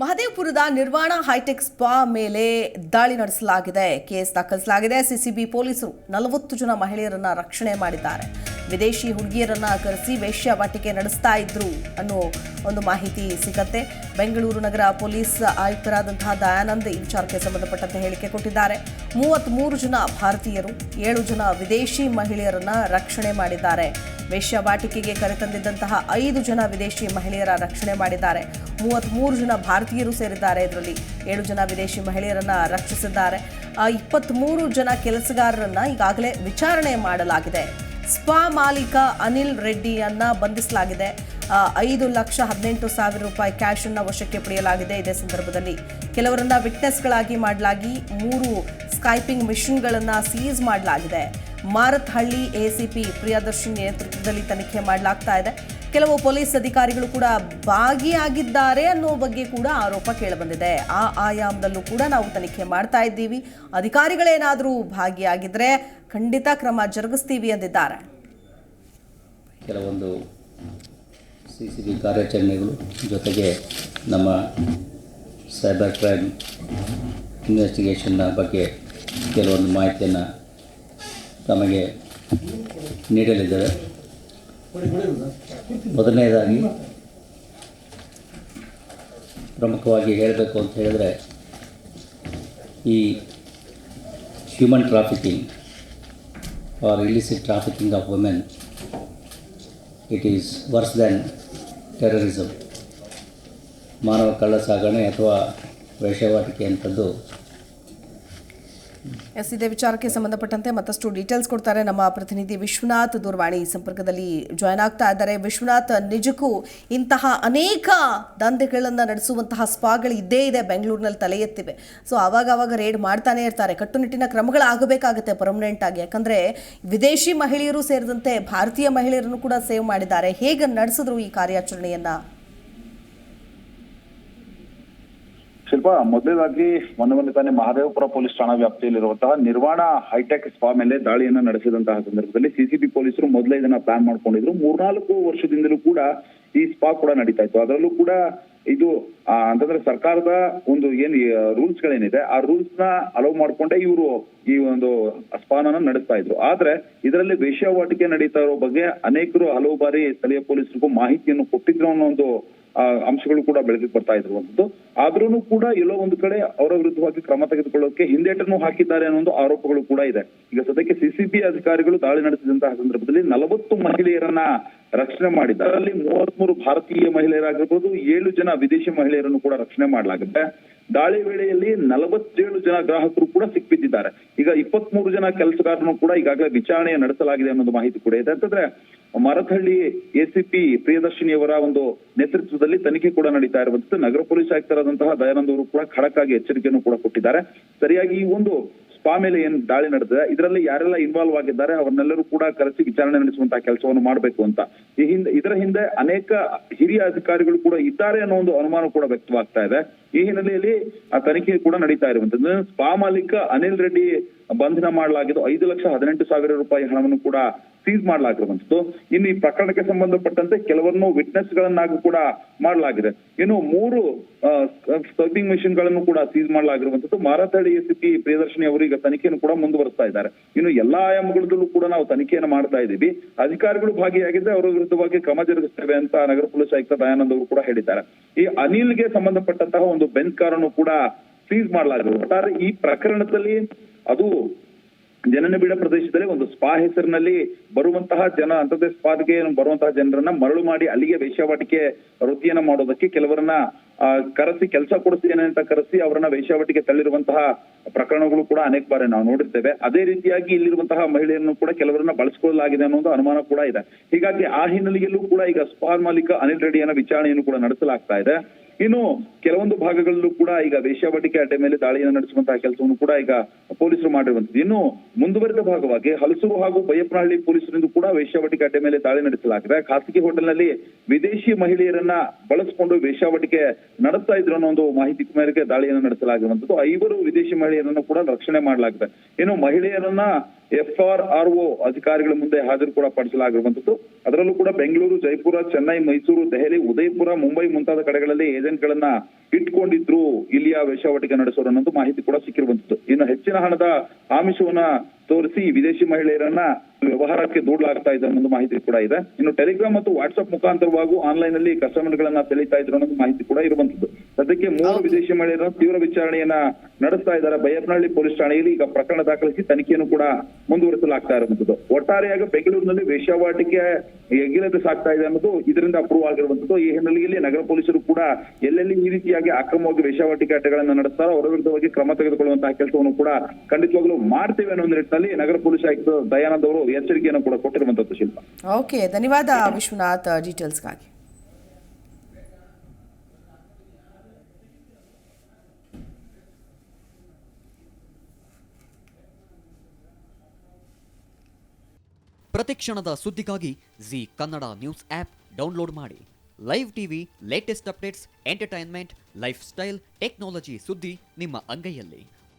ಮಹದೇವಪುರದ ನಿರ್ವಾಣ high tech spa ಮೇಲೆ ದಾಳಿ ನಡೆಸಲಾಗಿದೆ. ಕೇಸ್ ದಾಖಲಿಸಲಾಗಿದೆ. ಸಿಸಿಬಿ ಪೊಲೀಸರು ನಲವತ್ತು ಜನ ಮಹಿಳೆಯರನ್ನ ರಕ್ಷಣೆ ಮಾಡಿದ್ದಾರೆ. ವಿದೇಶಿ ಹುಡುಗಿಯರನ್ನ ಕರೆಸಿ ವೇಶ್ಯಾವಾಟಿಕೆ ನಡೆಸ್ತಾ ಇದ್ರು ಅನ್ನೋ ಒಂದು ಮಾಹಿತಿ ಸಿಗತ್ತೆ. ಬೆಂಗಳೂರು ನಗರ ಪೊಲೀಸ್ ಆಯುಕ್ತರಾದಂತಹ ದಯಾನಂದ್ ವಿಚಾರಕ್ಕೆ ಸಂಬಂಧಪಟ್ಟಂತೆ ಹೇಳಿಕೆ ಕೊಟ್ಟಿದ್ದಾರೆ. ಮೂವತ್ತ್ಮೂರು ಜನ ಭಾರತೀಯರು, ಏಳು ಜನ ವಿದೇಶಿ ಮಹಿಳೆಯರನ್ನ ರಕ್ಷಣೆ ಮಾಡಿದ್ದಾರೆ. ವೇಶ್ಯಾವಾಟಿಕೆಗೆ ಕರೆತಂದಿದ್ದಂತಹ ಐದು ಜನ ವಿದೇಶಿ ಮಹಿಳೆಯರ ರಕ್ಷಣೆ ಮಾಡಿದ್ದಾರೆ. ಮೂವತ್ತ್ಮೂರು ಜನ ಭಾರತೀಯರು ಸೇರಿದ್ದಾರೆ ಇದರಲ್ಲಿ. ಏಳು ಜನ ವಿದೇಶಿ ಮಹಿಳೆಯರನ್ನ ರಕ್ಷಿಸಿದ್ದಾರೆ. ಇಪ್ಪತ್ತ್ಮೂರು ಜನ ಕೆಲಸಗಾರರನ್ನ ಈಗಾಗಲೇ ವಿಚಾರಣೆ ಮಾಡಲಾಗಿದೆ. ಸ್ಪಾ ಮಾಲೀಕ ಅನಿಲ್ ರೆಡ್ಡಿಯನ್ನ ಬಂಧಿಸಲಾಗಿದೆ. ಐದು ಲಕ್ಷ ಹದಿನೆಂಟು ಸಾವಿರ ರೂಪಾಯಿ ಕ್ಯಾಶ್ ಅನ್ನ ವಶಕ್ಕೆ ಪಡೆಯಲಾಗಿದೆ. ಇದೇ ಸಂದರ್ಭದಲ್ಲಿ ಕೆಲವರನ್ನ ವಿಟ್ನೆಸ್ಗಳಾಗಿ ಮಾಡಲಾಗಿ ಮೂರು ಸ್ಕೈಪಿಂಗ್ ಮಿಷನ್ಗಳನ್ನ ಸೀಸ್ ಮಾಡಲಾಗಿದೆ. ಮಾರತ್ಹಳ್ಳಿ ಎಸಿಪಿ ಪ್ರಿಯದರ್ಶಿನಿ ನೇತೃತ್ವದಲ್ಲಿ ತನಿಖೆ ಮಾಡಲಾಗ್ತಾ ಇದೆ. ಕೆಲವು ಪೊಲೀಸ್ ಅಧಿಕಾರಿಗಳು ಕೂಡ ಭಾಗಿಯಾಗಿದ್ದಾರೆ ಅನ್ನೋ ಬಗ್ಗೆ ಕೂಡ ಆರೋಪ ಕೇಳಬಂದಿದೆ. ಆ ಆಯಾಮದಲ್ಲೂ ಕೂಡ ನಾವು ತನಿಖೆ ಮಾಡ್ತಾ ಇದ್ದೀವಿ. ಅಧಿಕಾರಿಗಳೇನಾದರೂ ಭಾಗಿಯಾಗಿದ್ರೆ ಖಂಡಿತ ಕ್ರಮ ಜರುಗಿಸ್ತೀವಿ ಎಂದಿದ್ದಾರೆ ಕೆಲವೊಂದು ಸಿ ಸಿ ಬಿ ಕಾರ್ಯಾಚರಣೆಗಳು ಜೊತೆಗೆ ನಮ್ಮ ಸೈಬರ್ ಕ್ರೈಮ್ ಇನ್ವೆಸ್ಟಿಗೇಷನ್ನ ಬಗ್ಗೆ ಕೆಲವೊಂದು ಮಾಹಿತಿಯನ್ನು ತಮಗೆ ನೀಡಲಿದ್ದೇವೆ. ಮೊದಲನೇದಾಗಿ ಪ್ರಮುಖವಾಗಿ ಹೇಳಬೇಕು ಅಂತ ಹೇಳಿದರೆ ಈ human trafficking or illicit trafficking of women it is worse than terrorism ಮಾನವ ಕಳ್ಳ ಸಾಗಣೆ ಅಥವಾ ವೇಷವಾಟಿಕೆ ಅಂಥದ್ದು ಎಸ್ ಇದೇ ವಿಚಾರಕ್ಕೆ ಸಂಬಂಧಪಟ್ಟಂತೆ ಮತ್ತಷ್ಟು ಡೀಟೇಲ್ಸ್ ಕೊಡ್ತಾರೆ ನಮ್ಮ ಪ್ರತಿನಿಧಿ ವಿಶ್ವನಾಥ್ ದೂರವಾಣಿ ಸಂಪರ್ಕದಲ್ಲಿ ಜಾಯ್ನ್ ಆಗ್ತಾ ಇದ್ದಾರೆ. ವಿಶ್ವನಾಥ್, ನಿಜಕ್ಕೂ ಇಂತಹ ಅನೇಕ ದಂಧೆಗಳನ್ನು ನಡೆಸುವಂತಹ ಸ್ಪಾಗಳು ಇದ್ದೇ ಇದೆ, ಬೆಂಗಳೂರಿನಲ್ಲಿ ತಲೆ ಎತ್ತಿವೆ. ಸೊ ಆವಾಗ ಆವಾಗ ರೇಡ್ ಮಾಡ್ತಾನೆ ಇರ್ತಾರೆ. ಕಟ್ಟುನಿಟ್ಟಿನ ಕ್ರಮಗಳಾಗಬೇಕಾಗುತ್ತೆ ಪರ್ಮನೆಂಟ್ ಆಗಿ. ಯಾಕಂದ್ರೆ ವಿದೇಶಿ ಮಹಿಳೆಯರು ಸೇರಿದಂತೆ ಭಾರತೀಯ ಮಹಿಳೆಯರನ್ನು ಕೂಡ ಸೇವ್ ಮಾಡಿದ್ದಾರೆ. ಹೇಗೆ ನಡೆಸಿದ್ರು ಈ ಕಾರ್ಯಾಚರಣೆಯನ್ನ? ಶಿಲ್ಪ ಮೊದಲನೇದಾಗಿ ಮೊನ್ನೆ ಮೊನ್ನೆ ತಾನೇ ಮಹದೇವಪುರ ಪೊಲೀಸ್ ಠಾಣಾ ವ್ಯಾಪ್ತಿಯಲ್ಲಿರುವಂತಹ ನಿರ್ವಾಣ ಹೈಟೆಕ್ ಸ್ಪಾ ಮೇಲೆ ದಾಳಿಯನ್ನ ನಡೆಸಿದಂತಹ ಸಂದರ್ಭದಲ್ಲಿ ಸಿಸಿಬಿ ಪೊಲೀಸರು ಮೊದಲೇ ಇದನ್ನ ಪ್ಲಾನ್ ಮಾಡ್ಕೊಂಡಿದ್ರು. ಮೂರ್ನಾಲ್ಕು ವರ್ಷದಿಂದಲೂ ಕೂಡ ಈ ಸ್ಪಾ ಕೂಡ ನಡೀತಾ ಇತ್ತು. ಅದರಲ್ಲೂ ಕೂಡ ಇದು ಅಂತಂದ್ರೆ ಸರ್ಕಾರದ ಒಂದು ಏನ್ ರೂಲ್ಸ್ ಗಳೇನಿದೆ, ಆ ರೂಲ್ಸ್ನ ಅಲೋ ಮಾಡ್ಕೊಂಡೆ ಇವರು ಈ ಒಂದು ಸ್ಪಾನನ್ನ ನಡೆಸ್ತಾ ಇದ್ರು. ಆದ್ರೆ ಇದರಲ್ಲಿ ವೇಶ್ಯಾವಾಟಿಕೆ ನಡೀತಾ ಇರೋ ಬಗ್ಗೆ ಅನೇಕರು ಹಲವು ಬಾರಿ ಸ್ಥಳೀಯ ಪೊಲೀಸರಿಗೂ ಮಾಹಿತಿಯನ್ನು ಕೊಟ್ಟಿದ್ರು ಅನ್ನೋ ಒಂದು ಅಂಶಗಳು ಕೂಡ ಬೆಳೆದು ಬರ್ತಾ ಇರುವಂತದ್ದು ಆದ್ರೂ ಕೂಡ ಎಲ್ಲೋ ಒಂದು ಕಡೆ ಅವರ ವಿರುದ್ಧವಾಗಿ ಕ್ರಮ ತೆಗೆದುಕೊಳ್ಳೋಕೆ ಹಿಂದೇಟನ್ನು ಹಾಕಿದ್ದಾರೆ ಅನ್ನೋ ಒಂದು ಆರೋಪಗಳು ಕೂಡ ಇದೆ. ಈಗ ಸದ್ಯಕ್ಕೆ ಸಿಸಿಬಿ ಅಧಿಕಾರಿಗಳು ದಾಳಿ ನಡೆಸಿದಂತಹ ಸಂದರ್ಭದಲ್ಲಿ ನಲವತ್ತು ಮಹಿಳೆಯರನ್ನ ರಕ್ಷಣೆ ಮಾಡಿದ್ದಾರೆ. ಅದರಲ್ಲಿ ಮೂವತ್ಮೂರು ಭಾರತೀಯ ಮಹಿಳೆಯರಾಗಿರ್ಬೋದು, ಏಳು ಜನ ವಿದೇಶಿ ಮಹಿಳೆಯರನ್ನು ಕೂಡ ರಕ್ಷಣೆ ಮಾಡಲಾಗುತ್ತೆ. ದಾಳಿ ವೇಳೆಯಲ್ಲಿ ನಲವತ್ತೇಳು ಜನ ಗ್ರಾಹಕರು ಕೂಡ ಸಿಕ್ಬಿದ್ದಿದ್ದಾರೆ. ಈಗ ಇಪ್ಪತ್ಮೂರು ಜನ ಕೆಲಸಗಾರರನ್ನು ಕೂಡ ಈಗಾಗಲೇ ವಿಚಾರಣೆ ನಡೆಸಲಾಗಿದೆ ಅನ್ನೋದು ಮಾಹಿತಿ ಕೂಡ ಇದೆ. ಅಂತಂದ್ರೆ ಮರಥಹಳ್ಳಿ ಎಸಿಪಿ ಪ್ರಿಯದರ್ಶಿನಿಯವರ ಒಂದು ನೇತೃತ್ವದಲ್ಲಿ ತನಿಖೆ ಕೂಡ ನಡೀತಾ ಇರುವಂತದ್ದು ನಗರ ಪೊಲೀಸ್ ಆಯುಕ್ತರಾದಂತಹ ದಯಾನಂದ್ ಅವರು ಕೂಡ ಖಡಕ್ ಆಗಿ ಎಚ್ಚರಿಕೆಯನ್ನು ಕೂಡ ಕೊಟ್ಟಿದ್ದಾರೆ. ಸರಿಯಾಗಿ ಈ ಒಂದು ಸ್ಪಾ ಮೇಲೆ ಏನ್ ದಾಳಿ ನಡೆದಿದೆ, ಇದರಲ್ಲಿ ಯಾರೆಲ್ಲ ಇನ್ವಾಲ್ವ್ ಆಗಿದ್ದಾರೆ, ಅವ್ರನ್ನೆಲ್ಲರೂ ಕೂಡ ಕರೆಸಿ ವಿಚಾರಣೆ ನಡೆಸುವಂತಹ ಕೆಲಸವನ್ನು ಮಾಡಬೇಕು ಅಂತ. ಈ ಹಿಂದೆ, ಇದರ ಹಿಂದೆ ಅನೇಕ ಹಿರಿಯ ಅಧಿಕಾರಿಗಳು ಕೂಡ ಇದ್ದಾರೆ ಅನ್ನೋ ಒಂದು ಅನುಮಾನ ಕೂಡ ವ್ಯಕ್ತವಾಗ್ತಾ ಇದೆ. ಈ ಹಿನ್ನೆಲೆಯಲ್ಲಿ ಆ ತನಿಖೆ ಕೂಡ ನಡೀತಾ ಇರುವಂತದ್ದು ಸ್ಪಾ ಮಾಲೀಕ ಅನಿಲ್ ರೆಡ್ಡಿ ಬಂಧನ ಮಾಡಲಾಗಿದ್ದು, ಐದು ಲಕ್ಷ ಹದಿನೆಂಟು ಸಾವಿರ ರೂಪಾಯಿ ಹಣವನ್ನು ಕೂಡ ಸೀಸ್ ಮಾಡಲಾಗಿರುವಂತದ್ದು ಇನ್ನು ಈ ಪ್ರಕರಣಕ್ಕೆ ಸಂಬಂಧಪಟ್ಟಂತೆ ಕೆಲವರನ್ನು ವಿಟ್ನೆಸ್ ಗಳನ್ನಾಗೂ ಕೂಡ ಮಾಡಲಾಗಿದೆ. ಇನ್ನು ಮೂರು ಸ್ಕರ್ಬಿಂಗ್ ಮಿಷನ್ಗಳನ್ನು ಕೂಡ ಸೀಸ್ ಮಾಡಲಾಗಿರುವಂತದ್ದು ಮಾರಾತಳಿ ಎಸಿಪಿ ಪ್ರಿಯದರ್ಶಿನಿ ಅವರು ಈಗ ತನಿಖೆಯನ್ನು ಕೂಡ ಮುಂದುವರಿಸ್ತಾ ಇದ್ದಾರೆ. ಇನ್ನು ಎಲ್ಲಾ ಆಯಾಮಗಳಲ್ಲೂ ಕೂಡ ನಾವು ತನಿಖೆಯನ್ನು ಮಾಡ್ತಾ ಇದ್ದೀವಿ. ಅಧಿಕಾರಿಗಳು ಭಾಗಿಯಾಗಿದ್ದರೆ ಅವರ ವಿರುದ್ಧವಾಗಿ ಕ್ರಮ ಜರುಗಿಸ್ತೇವೆ ಅಂತ ನಗರ ಪೊಲೀಸ್ ಆಯುಕ್ತ ದಯಾನಂದ್ ಅವರು ಕೂಡ ಹೇಳಿದ್ದಾರೆ. ಈ ಅನಿಲ್ಗೆ ಸಂಬಂಧಪಟ್ಟಂತಹ ಒಂದು ಬೆಂಚ್ ಕಾರನ್ನು ಕೂಡ ಸೀಸ್ ಮಾಡಲಾಗಿದೆ ಒಟ್ಟಾರೆ ಈ ಪ್ರಕರಣದಲ್ಲಿ ಅದು ಜನನಿಬಿಡ ಪ್ರದೇಶದಲ್ಲಿ ಒಂದು ಸ್ಪಾ ಹೆಸರಿನಲ್ಲಿ ಬರುವಂತಹ ಜನ ಅಂತದೇ ಸ್ಪಾದ್ಗೆ ಬರುವಂತಹ ಜನರನ್ನ ಮರಳು ಮಾಡಿ ಅಲ್ಲಿಗೆ ವೇಶ್ಯಾವಾಟಿಕೆ ವೃತ್ತಿಯನ್ನ ಮಾಡೋದಕ್ಕೆ ಕೆಲವರನ್ನ ಕರೆಸಿ, ಕೆಲಸ ಕೊಡಿಸ್ತೇನೆ ಅಂತ ಕರೆಸಿ ಅವರನ್ನ ವೇಶ್ಯಾವಾಟಿಕೆ ತಳ್ಳಿರುವಂತಹ ಪ್ರಕರಣಗಳು ಕೂಡ ಅನೇಕ ಬಾರಿ ನಾವು ನೋಡಿರ್ತೇವೆ. ಅದೇ ರೀತಿಯಾಗಿ ಇಲ್ಲಿರುವಂತಹ ಮಹಿಳೆಯರನ್ನು ಕೂಡ ಕೆಲವರನ್ನ ಬಳಸಿಕೊಳ್ಳಲಾಗಿದೆ ಅನ್ನೋ ಒಂದು ಅನುಮಾನ ಕೂಡ ಇದೆ. ಹೀಗಾಗಿ ಆ ಹಿನ್ನೆಲೆಯಲ್ಲೂ ಕೂಡ ಈಗ ಸ್ಪಾ ಮಾಲೀಕ ಅನಿಲ್ ರೆಡ್ಡಿಯನ್ನ ವಿಚಾರಣೆಯನ್ನು ಕೂಡ ನಡೆಸಲಾಗ್ತಾ ಇದೆ. ಇನ್ನು ಕೆಲವೊಂದು ಭಾಗಗಳಲ್ಲೂ ಕೂಡ ಈಗ ವೇಶ್ಯಾವಾಟಿಕೆ ಅಡ್ಡೆ ಮೇಲೆ ದಾಳಿಯನ್ನು ನಡೆಸುವಂತಹ ಕೆಲಸವನ್ನು ಕೂಡ ಈಗ ಪೊಲೀಸರು ಮಾಡಿರುವಂತದ್ದು ಇನ್ನು ಮುಂದುವರೆದ ಭಾಗವಾಗಿ ಹಲಸೂರು ಹಾಗೂ ಬೈಯಪ್ಪನಹಳ್ಳಿ ಪೊಲೀಸರಿಂದ ಕೂಡ ವೇಶ್ಯಾವಾಟಿಕೆ ಅಡ್ಡೆ ಮೇಲೆ ದಾಳಿ ನಡೆಸಲಾಗಿದೆ. ಖಾಸಗಿ ಹೋಟೆಲ್ನಲ್ಲಿ ವಿದೇಶಿ ಮಹಿಳೆಯರನ್ನ ಬಳಸಿಕೊಂಡು ವೇಶ್ಯಾವಾಟಿಕೆ ನಡೆಸ್ತಾ ಇದ್ರು ಅನ್ನೋ ಒಂದು ಮಾಹಿತಿ ಮೇರೆಗೆ ದಾಳಿಯನ್ನು ನಡೆಸಲಾಗಿರುವಂತದ್ದು ಐವರು ವಿದೇಶಿ ಮಹಿಳೆಯರನ್ನು ಕೂಡ ರಕ್ಷಣೆ ಮಾಡಲಾಗಿದೆ. ಇನ್ನು ಮಹಿಳೆಯರನ್ನ ಎಫ್ ಆರ್ ಆರ್ ಒ ಅಧಿಕಾರಿಗಳ ಮುಂದೆ ಹಾಜರು ಕೂಡ ಪಡಿಸಲಾಗಿರುವಂತದ್ದು ಅದರಲ್ಲೂ ಕೂಡ ಬೆಂಗಳೂರು, ಜೈಪುರ, ಚೆನ್ನೈ, ಮೈಸೂರು, ದೆಹಲಿ, ಉದಯಪುರ, ಮುಂಬೈ ಮುಂತಾದ ಕಡೆಗಳಲ್ಲಿ ಏಜೆಂಟ್ಗಳನ್ನ ಇಟ್ಕೊಂಡಿದ್ರು ಇಲ್ಲಿಯ ವೇಶ್ಯಾವಾಟಿಕೆ ನಡೆಸೋರು ಅನ್ನೋದು ಮಾಹಿತಿ ಕೂಡ ಸಿಕ್ಕಿರುವಂತದ್ದು. ಇನ್ನು ಹೆಚ್ಚಿನ ಹಣದ ಆಮಿಷವನ್ನ ತೋರಿಸಿ ವಿದೇಶಿ ಮಹಿಳೆಯರನ್ನ ವ್ಯವಹಾರಕ್ಕೆ ದೂಡಲಾಗ್ತಾ ಇದೆ ಅನ್ನೋದು ಮಾಹಿತಿ ಕೂಡ ಇದೆ. ಇನ್ನು ಟೆಲಿಗ್ರಾಮ್ ಮತ್ತು ವಾಟ್ಸ್ಆಪ್ ಮುಖಾಂತರವಾಗೂ ಆನ್ಲೈನ್ ಅಲ್ಲಿ ಕಸ್ಟಮರ್ ಗಳನ್ನ ಸೆಳೀತಾ ಇದ್ರು ಅನ್ನೋದು ಮಾಹಿತಿ ಕೂಡ ಇರುವಂತದ್ದು ಸದ್ಯಕ್ಕೆ ಮೂರು ವಿದೇಶಿ ಮಹಿಳೆಯರು ತೀವ್ರ ವಿಚಾರಣೆಯನ್ನ ನಡೆಸ್ತಾ ಇದ್ದಾರೆ. ಬೈಯಪ್ಪನಹಳ್ಳಿ ಪೊಲೀಸ್ ಠಾಣೆಯಲ್ಲಿ ಈಗ ಪ್ರಕರಣ ದಾಖಲಿಸಿ ತನಿಖೆಯನ್ನು ಕೂಡ ಮುಂದುವರಿಸಲಾಗ್ತಾ ಇರುವಂತದ್ದು ಒಟ್ಟಾರೆಯಾಗಿ ಬೆಂಗಳೂರಿನಲ್ಲಿ ವೇಶ್ಯಾವಾಟಿಕೆ ಎಗಿಲತೆ ಸಾಗ್ತಾ ಇದೆ ಅನ್ನೋದು ಇದರಿಂದ ಅಪ್ರೂವ್ ಆಗಿರುವಂತದ್ದು ಈ ಹಿನ್ನೆಲೆಯಲ್ಲಿ ನಗರ ಪೊಲೀಸರು ಕೂಡ ಎಲ್ಲೆಲ್ಲಿ ಈ ರೀತಿಯಾಗಿ ಅಕ್ರಮವಾಗಿ ವೇಶ್ಯಾವಾಟಿಕೆ ಆಟಗಳನ್ನ ನಡೆಸ್ತಾರೋ ಅವರ ವಿರುದ್ಧವಾಗಿ ಕ್ರಮ ತೆಗೆದುಕೊಳ್ಳುವಂತಹ ಕೆಲಸವನ್ನು ಕೂಡ ಖಂಡಿತವಾಗ್ಲೂ ಮಾಡ್ತೇವೆ ಅನ್ನೋ ನಿಟ್ಟಿನಲ್ಲಿ ನಗರ ಪೊಲೀಸ್ ಆಯುಕ್ತ ದಯಾನಂದ್ ಅವರು ಎಚ್ಚರಿಕೆಯನ್ನು ಕೂಡ ಕೊಟ್ಟಿರುವಂತದ್ದು ಶಿಲ್ಪ. ಓಕೆ ಧನ್ಯವಾದ ವಿಶ್ವನಾಥ್ ಡೀಟೇಲ್ಸ್ಗಾಗಿ ಪ್ರತಿಕ್ಷಣದ ಸುದ್ದಿಗಾಗಿ Zee Kannada news app download ಮಾಡಿ. Live TV latest updates entertainment lifestyle technology ಸುದ್ದಿ ನಿಮ್ಮ ಅಂಗೈಯಲ್ಲಿ.